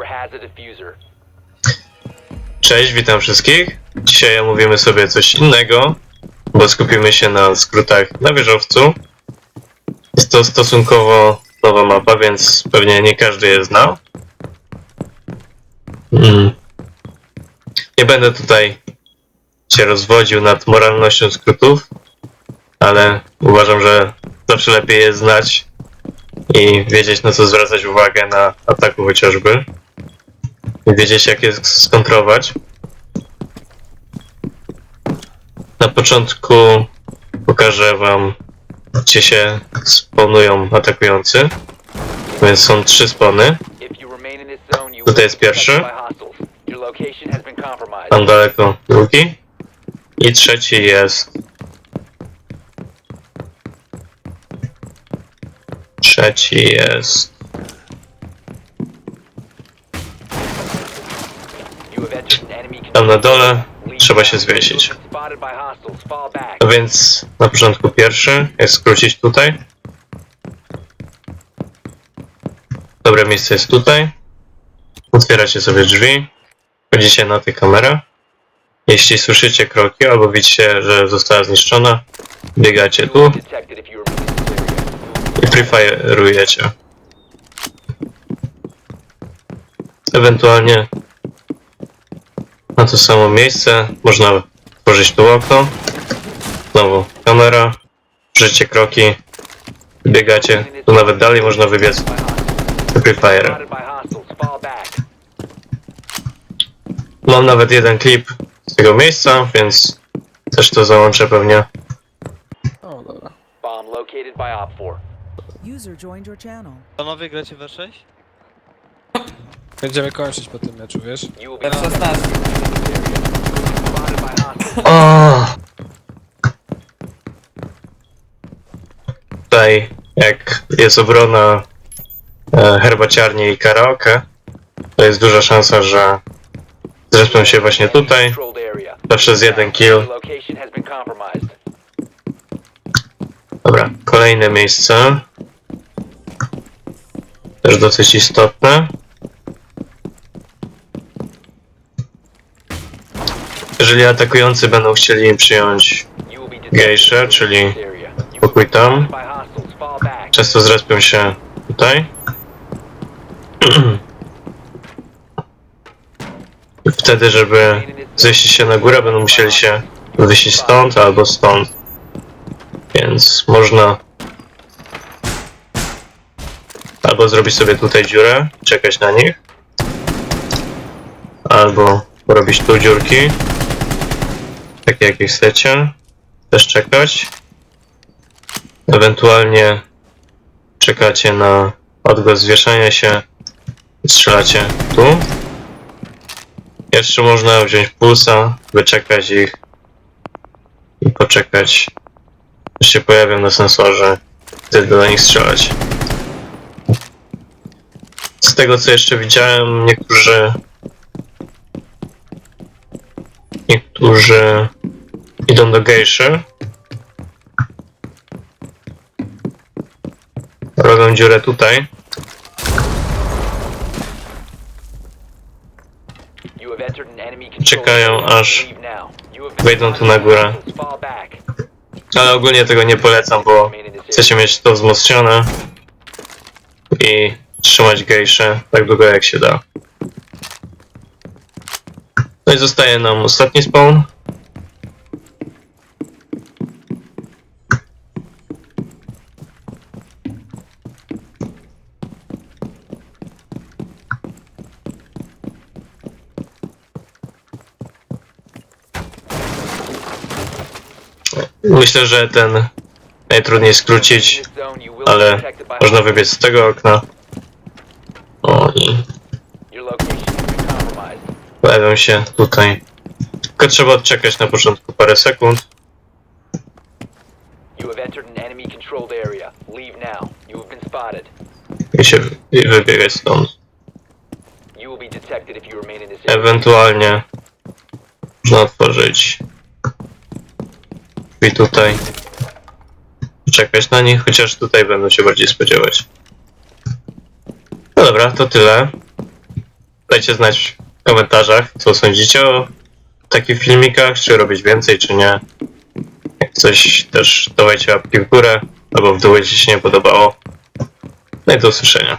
Op 4 has a diffuser. Cześć, witam wszystkich. Dzisiaj omówimy sobie coś innego, bo skupimy się na skrótach na wieżowcu. Jest to stosunkowo nowa mapa, więc pewnie nie każdy je zna. Mm. Nie będę tutaj się rozwodził nad moralnością skrótów, ale uważam, że zawsze lepiej je znać i wiedzieć na co zwracać uwagę na ataku chociażby. I wiedzieć jak je skontrować. Na początku pokażę wam, gdzie się spawnują atakujący. Więc są trzy you Tutaj jest pierwszy. Tam daleko drugi. I trzeci jest. Trzeci jest. Tam na dole trzeba się zwiesić. No więc na początku pierwszy jest skrócić tutaj. Dobre miejsce jest tutaj. Otwieracie sobie drzwi. Wchodzicie na tę kamerę. Jeśli słyszycie kroki albo widzicie, że została zniszczona, biegacie tu will be detected if you remain in this area. I prefire'ujecie. Ewentualnie na to samo miejsce można tworzyć tu okno. Znowu kamera, życie kroki, biegacie. Tu nawet dalej można wybiec. Fall back. Mam nawet jeden klip z tego miejsca, więc też to załączę pewnie. O, dobra. Bomb located by Op 4. User joined your channel. Panowie gracie we 6? Będziemy kończyć po tym meczu, wiesz? You will be F16. spotted by hostiles. O! Tutaj, jak jest obrona e, herbaciarni i karaoke, to jest duża szansa, że zrespią się właśnie tutaj. Controlled area. Zawsze z jeden kill. Your location has been compromised. Dobra, kolejne miejsce. Też dosyć istotne. Jeżeli atakujący będą chcieli przyjąć detected czyli pokój tam. Często zrespią się tutaj. Wtedy, żeby zejść się na górę, będą musieli się wyjść stąd albo stąd. Więc można albo zrobić sobie tutaj dziurę, czekać na nich, albo porobić tu dziurki, takie jakie chcecie, też czekać. Ewentualnie czekacie na odgłos zwieszania się strzelacie tu. Jeszcze można wziąć pulsa, wyczekać ich i poczekać, aż się pojawią na sensorze, wtedy do nich strzelać. Z tego co jeszcze widziałem, niektórzy niektórzy idą do gejszy, robią dziurę tutaj, Czekają, aż wejdą tu na górę. ale ogólnie tego nie polecam, bo chcecie mieć to wzmocnione. I trzymać gejsze tak długo jak się da. No i zostaje nam ostatni spawn. Myślę, że ten najtrudniej skrócić, ale można wybiec z tego okna. O i Your location has been compromised. pojawią się tutaj. Tylko trzeba odczekać na początku parę sekund. You have entered an enemy controlled area. Leave now. You have been spotted. i się i wybiegać stąd. You will be detected if you remain in this area. Ewentualnie można otworzyć i tutaj czekać na nich, chociaż tutaj będą się bardziej spodziewać. No dobra, to tyle. dajcie znać w komentarzach, co sądzicie o takich filmikach, czy robić więcej, czy nie. Jak coś też dawajcie łapki w górę, albo w dół, jeśli się nie podobało. No i do usłyszenia.